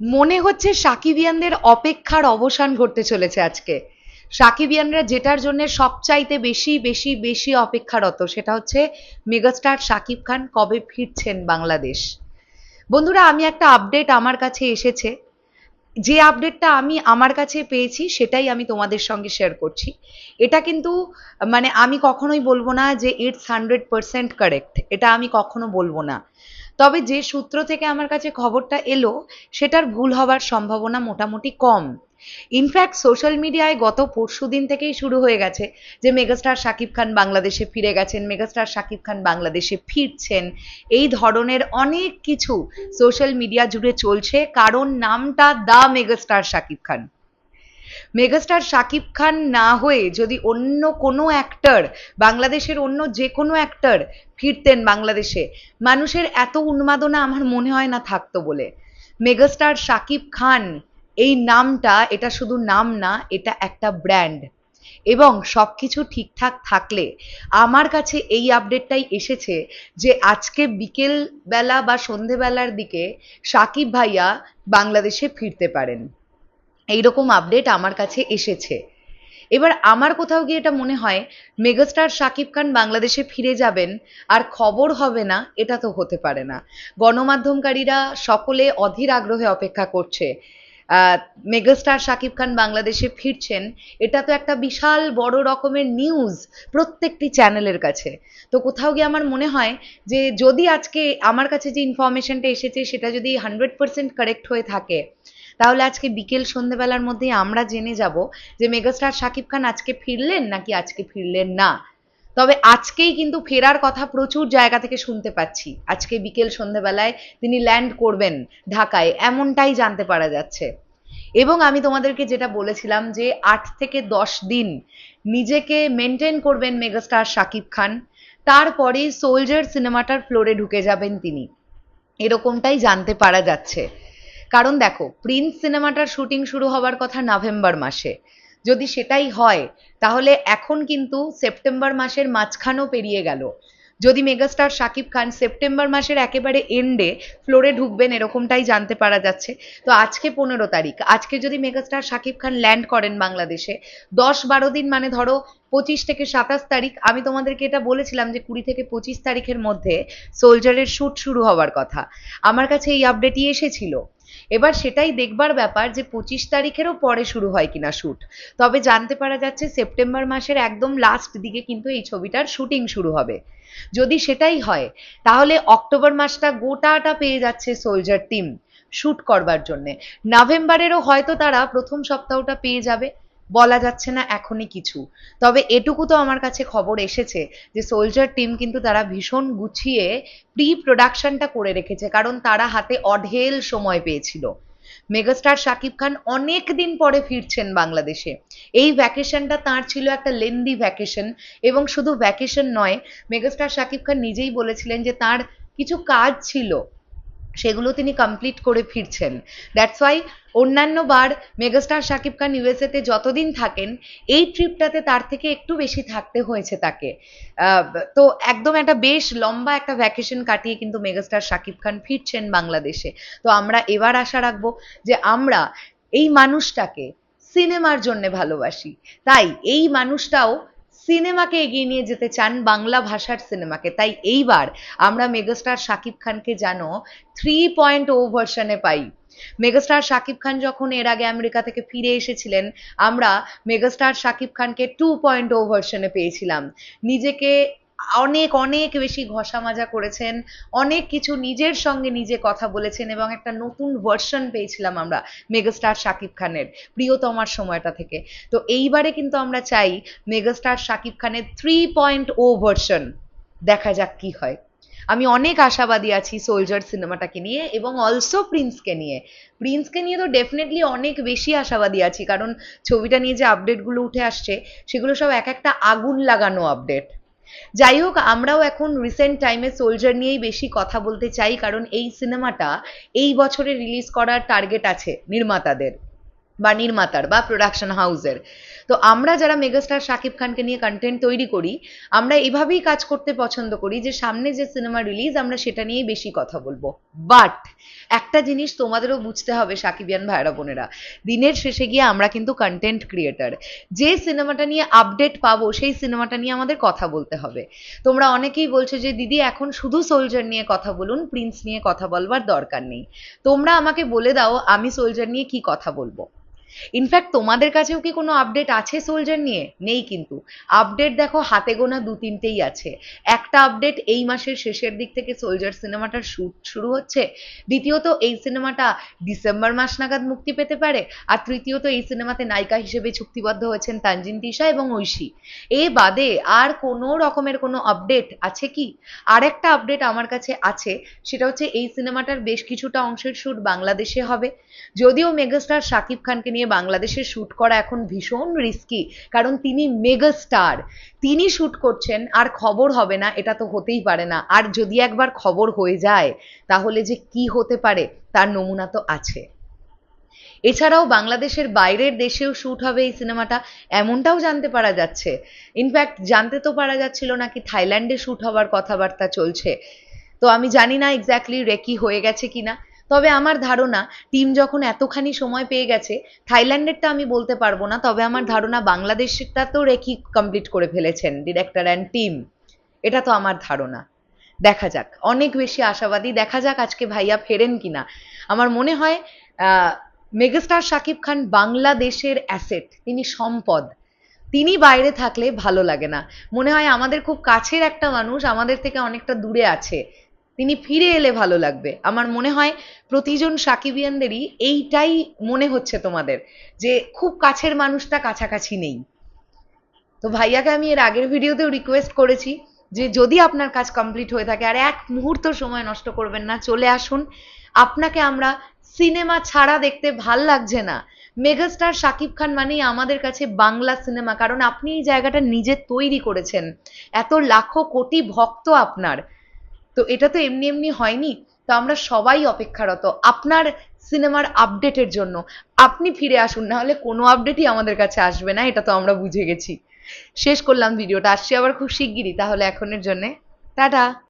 মনে হচ্ছে সাকিবিয়ানদের অপেক্ষার অবসান ঘটতে চলেছে আজকে। সাকিবিয়ানরা যেটার জন্য সবচাইতে বেশি বেশি বেশি অপেক্ষারত, সেটা হচ্ছে মেগাস্টার সাকিব খান কবে ফিরছেন বাংলাদেশ। বন্ধুরা, আমি একটা আপডেট আমার কাছে এসেছে। যে আপডেটটা আমি আমার কাছে পেয়েছি, সেটাই আমি তোমাদের সঙ্গে শেয়ার করছি। এটা কিন্তু মানে আমি কখনোই বলব না যে ইটস হান্ড্রেড পার্সেন্ট কারেক্ট এটা আমি কখনো বলব না। তবে যে সূত্র থেকে আমার কাছে খবরটা এলো, সেটার ভুল হবার সম্ভাবনা মোটামুটি কম। ইনফ্যাক্ট সোশ্যাল মিডিয়ায় গত পরশু দিন থেকেই শুরু হয়ে গেছে যে মেগাস্টার শাকিব খান বাংলাদেশে ফিরে গেছেন, মেগাস্টার শাকিব খান বাংলাদেশে ফিরছেন। এই ধরনের অনেক কিছু সোশ্যাল মিডিয়া জুড়ে চলছে, কারণ নামটা the megastar Shakib Khan. Megastar Shakib Khan না হয়ে যদি অন্য কোনো অ্যাক্টর বাংলাদেশের অন্য যে কোনো অ্যাক্টর ফিরতেন বাংলাদেশে, মানুষের এত উন্মাদনা আমার মনে হয় না থাকতো বলে। মেগাস্টার শাকিব খান, এই নামটা, এটা শুধু নাম না, এটা একটা ব্র্যান্ড এবং সব কিছু ঠিকঠাক থাকলে, আমার কাছে এই আপডেটটাই এসেছে যে আজকে বিকেল বেলা বা সন্ধেবেলার দিকে সাকিব ভাইয়া বাংলাদেশে ফিরতে পারেন। এইরকম আপডেট আমার কাছে এসেছে। এবার আমার কোথাও গিয়ে এটা মনে হয়, মেগাস্টার শাকিব খান বাংলাদেশে ফিরে যাবেন, আর খবর হবে না, এটা তো হতে পারে না। গণমাধ্যমকারীরা সকলে অধীর আগ্রহে অপেক্ষা করছে। মেগাস্টার শাকিব খান বাংলাদেশে ফিরছেন, এটা তো একটা বিশাল বড় রকমের নিউজ প্রত্যেকটি চ্যানেলের কাছে। তো কোথাও গিয়ে আমার মনে হয় যে যদি আজকে আমার কাছে যে ইনফরমেশনটা এসেছে, সেটা যদি হান্ড্রেড পার্সেন্ট কারেক্ট হয়ে থাকে তাহলে আজকে বিকেল সন্ধেবেলার মধ্যেই আমরা জেনে যাব যে মেগাস্টার শাকিব খান আজকে ফিরলেন নাকি আজকে ফিরলেন না? তবে আজকেই কিন্তু ফেরার কথা প্রচুর জায়গা থেকে শুনতে পাচ্ছি। আজকে বিকেল সন্ধেবেলায় তিনি ল্যান্ড করবেন ঢাকায়, এমনটাই জানতে পারা যাচ্ছে। এবং আমি তোমাদেরকে যেটা বলেছিলাম যে আট থেকে দশ দিন নিজেকে মেনটেন করবেন মেগাস্টার শাকিব খান তারপরে সোলজার সিনেমাটার ফ্লোরে ঢুকে যাবেন তিনি। এরকমটাই জানতে পারা যাচ্ছে। কারণ দেখো প্রিন্স সিনেমাটার শুটিং শুরু হবার কথা নভেম্বর মাসে। যদি সেটাই হয়, তাহলে এখন কিন্তু সেপ্টেম্বর মাসের মাঝখানেও পেরিয়ে গেল। যদি মেগাস্টার শাকিব খান সেপ্টেম্বর মাসের একেবারে এন্ডে ফ্লোরে ঢুকবেন, এরকমটাই জানতে পারা যাচ্ছে। তো আজকে পনেরো তারিখ, আজকে যদি মেগাস্টার শাকিব খান ল্যান্ড করেন বাংলাদেশে, দশ বারো দিন মানে ধরো পঁচিশ থেকে সাতাশ তারিখ, আমি তোমাদেরকে এটা বলেছিলাম যে কুড়ি থেকে পঁচিশ তারিখের মধ্যে সোলজারের শ্যুট শুরু হওয়ার কথা। আমার কাছে এই আপডেটই এসেছিল। এবার সেটাই দেখবার ব্যাপার যে পঁচিশ তারিখেরও পরে শুরু হয় কিনা শ্যুট তবে জানতে পারা যাচ্ছে সেপ্টেম্বর মাসের একদম লাস্ট দিকে কিন্তু এই ছবিটার শুটিং শুরু হবে। যদি সেটাই হয়, তাহলে অক্টোবর মাসটা গোটাটা পেয়ে যাচ্ছে সোলজার টিম শ্যুট করবার জন্যে। নভেম্বরেরও হয়তো তারা প্রথম সপ্তাহটা পেয়ে যাবে। বলা যাচ্ছে না এখনই কিছু। তবে এটুকু তো আমার কাছে খবর এসেছে যে সোলজার টিম কিন্তু তারা ভীষণ গুছিয়ে প্রি প্রোডাকশনটা করে রেখেছে, কারণ তারা হাতে অঢেল সময় পেয়েছিল। মেগাস্টার শাকিব খান অনেক দিন পরে ফিরছেন বাংলাদেশে। এই ভ্যাকেশনটা তার ছিল একটা লেন্দি ভ্যাকেশন এবং শুধু ভ্যাকেশন নয়, মেগাস্টার শাকিব খান নিজেই বলেছিলেন যে তার কিছু কাজ ছিল। সেগুলো তিনি কমপ্লিট করে ফিরছেন। দ্যাটস ওয়াই অন্যান্য বার মেগাস্টার শাকিব খান ইউএসএতে যতদিন থাকেন, এই ট্রিপটাতে তার থেকে একটু বেশি থাকতে হয়েছে তাকে। তো একদম একটা বেশ লম্বা একটা ভ্যাকেশন কাটিয়ে কিন্তু মেগাস্টার শাকিব খান ফিরছেন বাংলাদেশে। তো আমরা এবার আশা রাখব যে আমরা এই মানুষটাকে সিনেমার জন্য ভালোবাসি। তাই এই মানুষটাও সিনেমাকে এগিয়ে নিয়ে যেতে চান বাংলা ভাষার সিনেমাকে। তাই এইবার আমরা মেগাস্টার শাকিব খানকে যেন থ্রি পয়েন্ট ও ভার্সনে পাই। মেগাস্টার শাকিব খান যখন এর আগে আমেরিকা থেকে ফিরে এসেছিলেন, আমরা মেগাস্টার শাকিব খানকে টু পয়েন্ট ও ভার্সনে পেয়েছিলাম। নিজেকে অনেক অনেক বেশি ঘষা মাজা করেছেন, অনেক কিছু নিজের সঙ্গে নিজে কথা বলেছেন এবং একটা নতুন ভার্সন পেয়েছিলাম আমরা মেগাস্টার শাকিব খানের, প্রিয়তমার সময়টা থেকে। তো এইবারে কিন্তু আমরা চাই মেগাস্টার শাকিব খানের থ্রি পয়েন্ট ও ভার্সন দেখা যাক কি হয়। আমি অনেক আশাবাদী আছি সোলজার সিনেমাটাকে নিয়ে এবং অলসো প্রিন্সকে নিয়ে। প্রিন্সকে নিয়ে তো ডেফিনেটলি অনেক বেশি আশাবাদী আছি, কারণ ছবিটা নিয়ে যে আপডেটগুলো উঠে আসছে, সেগুলো সব এক একটা আগুন লাগানো আপডেট যাই হোক, আমরাও এখন রিসেন্ট টাইমে সোলজার নিয়েই বেশি কথা বলতে চাই, কারণ এই সিনেমাটা এই বছরে রিলিজ করার টার্গেট আছে নির্মাতাদের। বা নির্মাতার বা প্রোডাকশন হাউসের তো আমরা যারা মেগাস্টার শাকিব খানকে নিয়ে কন্টেন্ট তৈরি করি, আমরা এভাবেই কাজ করতে পছন্দ করি যে সামনে যে সিনেমা রিলিজ আমরা সেটা নিয়েই বেশি কথা বলব। বাট একটা জিনিস তোমাদেরও বুঝতে হবে, সাকিবিয়ান ভাইরা বোনেরা, দিনের শেষে গিয়ে আমরা কিন্তু কন্টেন্ট ক্রিয়েটার যে সিনেমাটা নিয়ে আপডেট পাবো, সেই সিনেমাটা নিয়ে আমাদের কথা বলতে হবে। তোমরা অনেকেই বলছো যে, দিদি, এখন শুধু সোলজার নিয়ে কথা বলুন প্রিন্স নিয়ে কথা বলবার দরকার নেই। তোমরা আমাকে বলে দাও, আমি সোলজার নিয়ে কি কথা বলব? ইনফ্যাক্ট তোমাদের কাছেও কি কোনো আপডেট আছে সোলজার নিয়ে? নেই কিন্তু। আপডেট দেখো, হাতে গোনা দু তিনটেই আছে। একটা আপডেট এই মাসের শেষের দিক থেকে সোলজার সিনেমাটার শুট শুরু হচ্ছে। দ্বিতীয়ত, এই সিনেমাটা ডিসেম্বর মাস নাগাদ মুক্তি পেতে পারে। আর তৃতীয়ত, এই সিনেমাতে নায়িকা হিসেবে চুক্তিবদ্ধ হয়েছেন তানজিন তিশা এবং ঐশী। এ বাদে আর কোনো রকমের কোনো আপডেট আছে কি? আর একটা আপডেট আমার কাছে আছে, সেটা হচ্ছে এই সিনেমাটার বেশ কিছুটা অংশের শুট বাংলাদেশে হবে। যদিও মেগাস্টার শাকিব খানকে নিয়ে বাংলাদেশে শুট করা এখন ভীষণ রিস্কি কারণ তিনি মেগাস্টার তিনি শুট করছেন, আর খবর হবে না, এটা তো হতেই পারে না। আর যদি একবার খবর হয়ে যায়, তাহলে যে কি হতে পারে, তার নমুনা তো আছে। এছাড়াও বাংলাদেশের বাইরের দেশেও শুট হবে এই সিনেমাটা, এমনটাও জানতে পারা যাচ্ছে। ইনফ্যাক্ট জানতে তো পারা যাচ্ছিল নাকি থাইল্যান্ডে শুট হওয়ার কথাবার্তা চলছে। তো আমি জানি না এক্স্যাক্টলি রেকি হয়ে গেছে কিনা। তবে আমার ধারণা, টিম যখন এতখানি সময় পেয়ে গেছে, থাইল্যান্ডেরটা আমি বলতে পারব না, তবে আমার ধারণা বাংলাদেশেরটা তো রেকি কমপ্লিট করে ফেলেছেন ডিরেক্টর অ্যান্ড টিম এটা তো আমার ধারণা। দেখা যাক, অনেক বেশি আশাবাদী। দেখা যাক আজকে ভাইয়া ফেরেন কিনা। আমার মনে হয় মেগাস্টার শাকিব খান বাংলাদেশের অ্যাসেট তিনি সম্পদ। তিনি বাইরে থাকলে ভালো লাগে না। মনে হয় আমাদের খুব কাছের একটা মানুষ, আমাদের থেকে অনেকটা দূরে আছে। তিনি ফিরে এলে ভালো লাগবে। আমার মনে হয় প্রতিজন সাকিবিয়ানদেরই এইটাই মনে হচ্ছে তোমাদের, যে খুব কাছের মানুষটা কাছাকাছি নেই। তো ভাইয়াকে আমি এর আগের ভিডিওতেও রিকোয়েস্ট করেছি যে যদি আপনার কাজ কমপ্লিট হয়ে থাকে আর এক মুহূর্ত সময় নষ্ট করবেন না, চলে আসুন। আপনাকে আমরা সিনেমা ছাড়া দেখতে ভালো লাগছে না। মেগাস্টার শাকিব খান মানেই আমাদের কাছে বাংলা সিনেমা, কারণ আপনি এই জায়গাটা নিজে তৈরি করেছেন। এত লাখো কোটি ভক্ত আপনার। তো এটা তো এমনি এমনি হয়নি। তো আমরা সবাই অপেক্ষারত আপনার সিনেমার আপডেটের জন্য। আপনি ফিরে আসুন না হলে কোনো আপডেটই আমাদের কাছে আসবে না, এটা তো আমরা বুঝে গেছি। শেষ করলাম ভিডিওটা, আসছি আবার খুব শিগগিরই, তাহলে এখনের জন্যে। টাটা!